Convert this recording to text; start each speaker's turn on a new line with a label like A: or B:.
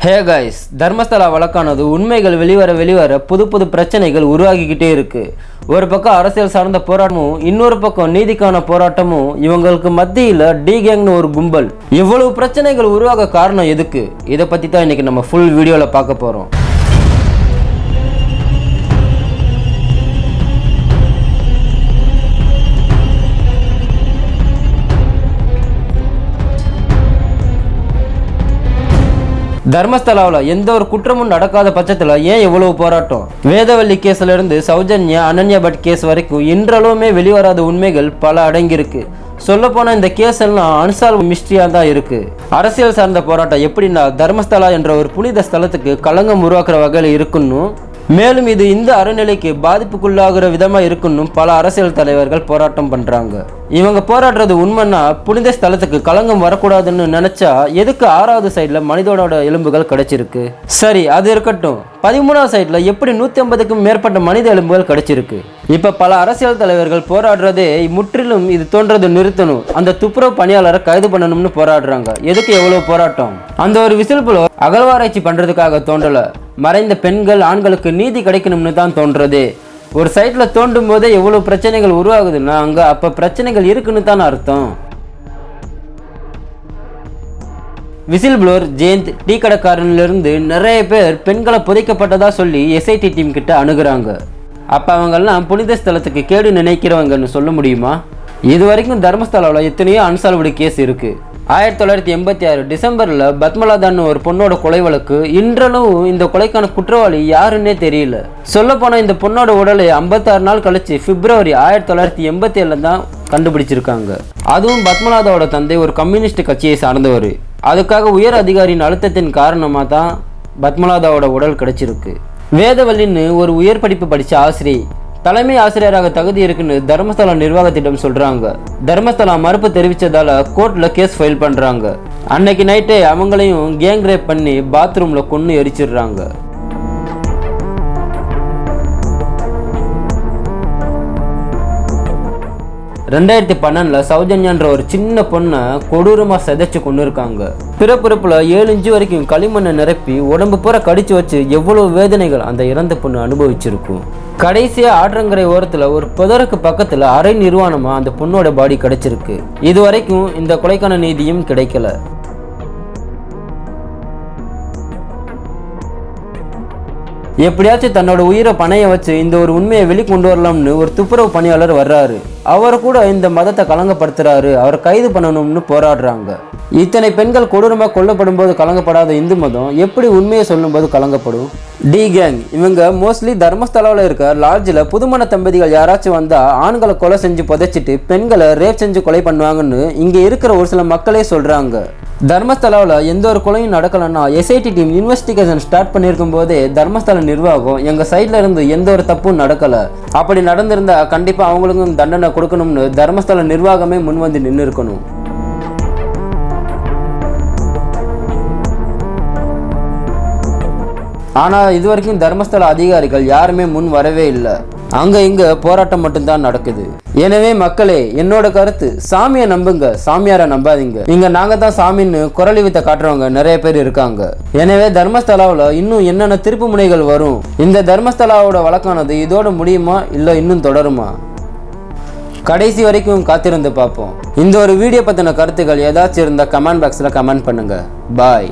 A: Hey guys Dharmasthala வழக்கானது உண்மைகள் வெளிவர வெளிவர புது புது பிரச்சனைகள் உருவாகிக்கிட்டே இருக்குது ஒரு பக்கம் அரசியல் சார்ந்த போராட்டமும் இன்னொரு பக்கம் நீதிக்கான போராட்டமும் இவங்களுக்கு மத்தியில் டி கேங்னு ஒரு கும்பல். இவ்வளவு பிரச்சனைகள் உருவாக காரணம் எதுக்கு? இதை பற்றி தான் இன்றைக்கி நம்ம ஃபுல் வீடியோவில் பார்க்க போகிறோம் தர்மஸ்தலாவில் எந்த ஒரு குற்றமும் நடக்காத பட்சத்தில் ஏன் இவ்வளவு போராட்டம்? வேதவல்லி கேஸ்ல இருந்து சௌஜன்யா அனன்யா பட் கேஸ் வரைக்கும் இன்றளவுமே வெளிவராத உண்மைகள் பல அடங்கியிருக்கு. சொல்லப்போனால் இந்த கேஸ் எல்லாம் அன்சால்வ் மிஸ்ட்ரியாக தான் இருக்குது அரசியல் சார்ந்த போராட்டம் எப்படின்னா தர்மஸ்தலா என்ற ஒரு புனித ஸ்தலத்துக்கு களங்கம் உருவாக்குற வகையில் இருக்குன்னு மேலும் இது இந்த அறநிலைக்கு பாதிப்புக்குள்ளாகிற விதமாக இருக்குன்னு பல அரசியல் தலைவர்கள் போராட்டம் பண்ணுறாங்க இவங்க போராடுறது உண்மைன்னா புனித ஸ்தலத்துக்கு களங்கம் வரக்கூடாதுன்னு நினச்சா எதுக்கு ஆறாவது சைடில் மனிதனோட எலும்புகள் கிடைச்சிருக்கு? சரி அது இருக்கட்டும். பதிமூணாவது சைடில் எப்படி நூற்றி ஐம்பதுக்கும் மேற்பட்ட மனித எலும்புகள் கிடைச்சிருக்கு? இப்போ பல அரசியல் தலைவர்கள் போராடுறதே முற்றிலும் இது தோன்றது நிறுத்தணும். அந்த துப்புரவு பணியாளரை கைது பண்ணணும்னு போராடுறாங்க. எதுக்கு எவ்வளோ போராட்டம்? அந்த ஒரு விசில் புலோ அகழ்வாராய்ச்சி பண்ணுறதுக்காக தோன்றலை. மறைந்த பெண்கள் ஆண்களுக்கு நீதி கிடைக்கணும்னு தான் தோன்றது. ஒரு சைட்டில் தோண்டும் போதே எவ்வளோ பிரச்சனைகள் உருவாகுதுன்னா அங்கே அப்போ பிரச்சனைகள் இருக்குன்னு தான் அர்த்தம். விசில் ப்ளோர் ஜெயந்த் டீ கடைக்காரன்லேருந்து நிறைய பேர் பெண்களை புதைக்கப்பட்டதாக சொல்லி எஸ்ஐடி டீம் கிட்ட அணுகிறாங்க. அப்போ அவங்கெல்லாம் புனித ஸ்தலத்துக்கு கேடு நினைக்கிறவங்கன்னு சொல்ல முடியுமா? இது வரைக்கும் தர்மஸ்தலாவில் எத்தனையோ அன்சால்வடி கேஸ் இருக்குது ஆயிரத்தி தொள்ளாயிரத்தி எண்பத்தி ஆறு டிசம்பரில் பத்மலாதான்னு ஒரு பொண்ணோட கொலை வழக்கு இன்றளவும் இந்த கொலைக்கான குற்றவாளி யாருன்னே தெரியல. சொல்லப்போனால் இந்த பொண்ணோட உடலை ஐம்பத்தாறு நாள் கழிச்சு பிப்ரவரி ஆயிரத்தி தொள்ளாயிரத்தி எண்பத்தி ஏழில் தான் கண்டுபிடிச்சிருக்காங்க. அதுவும் பத்மநாதாவோட தந்தை ஒரு கம்யூனிஸ்ட் கட்சியை சார்ந்தவர். அதுக்காக உயர் அதிகாரியின் அழுத்தத்தின் காரணமாக தான் பத்மநாதாவோட உடல் கிடைச்சிருக்கு. வேதவல்லின்னு ஒரு உயர் படிப்பு படித்த ஆசிரியை. தலைமை ஆசிரியராக தகுதி இருக்குன்னு தர்மஸ்தலா நிர்வாகத்திடம் சொல்றாங்க. தர்மஸ்தலா மறுப்பு தெரிவிச்சதால கோர்ட்ல கேஸ் ஃபைல் பண்றாங்க. அன்னைக்கு நைட்டே அவங்களையும் கேங் ரேப் பண்ணி பாத்ரூம்ல கொன்னு எரிச்சிடுறாங்க. ரெண்டாயிரத்தி பன்னெண்டில் சௌஜன்யான்ற ஒரு சின்ன பொண்ணை கொடூரமாக சிதைச்சு கொண்டு இருக்காங்க. பிறப்பிறப்பில் ஏழு இன்ச்சு வரைக்கும் களிமண்ணை நிரப்பி உடம்பு பூரா கடிச்சு வச்சு எவ்வளோ வேதனைகள் அந்த இறந்த பொண்ணு அனுபவிச்சிருக்கும். கடைசியாக ஆற்றங்கரை ஓரத்தில் ஒரு புதருக்கு பக்கத்தில் அரை நிர்வாணமாக அந்த பொண்ணோட பாடி கிடைச்சிருக்கு. இது வரைக்கும் இந்த கொலைக்கான நீதியும் கிடைக்கல. எப்படியாச்சும் தன்னோட உயிரை பணைய வச்சு இந்த ஒரு உண்மையை வெளிக்கொண்டு வரலாம்னு ஒரு துப்புரவு பணியாளர் வர்றாரு. அவர் கூட இந்த மதத்தை கலங்கப்படுத்துறாரு. அவரை கைது பண்ணணும்னு போராடுறாங்க. இத்தனை பெண்கள் கொடூரமாக கொல்லப்படும் போது கலங்கப்படாத இந்து மதம் எப்படி உண்மையை சொல்லும்போது கலங்கப்படும்? டி கேங் இவங்க மோஸ்ட்லி தர்மஸ்தலாவில் இருக்க லாட்ஜில் புதுமண தம்பதிகள் யாராச்சும் வந்தால் ஆண்களை கொலை செஞ்சு புதைச்சிட்டு பெண்களை ரேப் செஞ்சு கொலை பண்ணுவாங்கன்னு இங்கே இருக்கிற ஒரு சில மக்களே சொல்கிறாங்க தர்மஸ்தலாவில் எந்த ஒரு கொலையும் நடக்கலைன்னா எஸ்ஐடி டீம் இன்வெஸ்டிகேஷன் ஸ்டார்ட் பண்ணியிருக்கும் போதே தர்மஸ்தல நிர்வாகம் எங்கள் சைடில் இருந்து எந்த ஒரு தப்பும் நடக்கலை. அப்படி நடந்திருந்தா கண்டிப்பாக அவங்களுக்கும் தண்டனை கொடுக்கணும்னு தர்மஸ்தல நிர்வாகமே முன் வந்து நின்று இருக்கணும் ஆனால் இது வரைக்கும் தர்மஸ்தல அதிகாரிகள் யாருமே முன் வரவே இல்லை. அங்கே இங்கே போராட்டம் மட்டும்தான் நடக்குது. எனவே மக்களே என்னோட கருத்து சாமியை நம்புங்க. சாமியாரை நம்பாதீங்க. இங்க நாங்க தான் சாமின்னு குரல் வித்த காட்டுறவங்க நிறைய பேர் இருக்காங்க. எனவே தர்மஸ்தலாவில் இன்னும் என்னென்ன திருப்பு முனைகள் வரும்? இந்த தர்மஸ்தலாவோட வழக்கானது இதோட முடியுமா? இல்லை இன்னும் தொடருமா? கடைசி வரைக்கும் காத்திருந்து பார்ப்போம். இந்த ஒரு வீடியோ பற்றின கருத்துக்கள் ஏதாச்சும் இருந்தால் கமெண்ட் பாக்ஸில் கமெண்ட் பண்ணுங்கள் பாய்.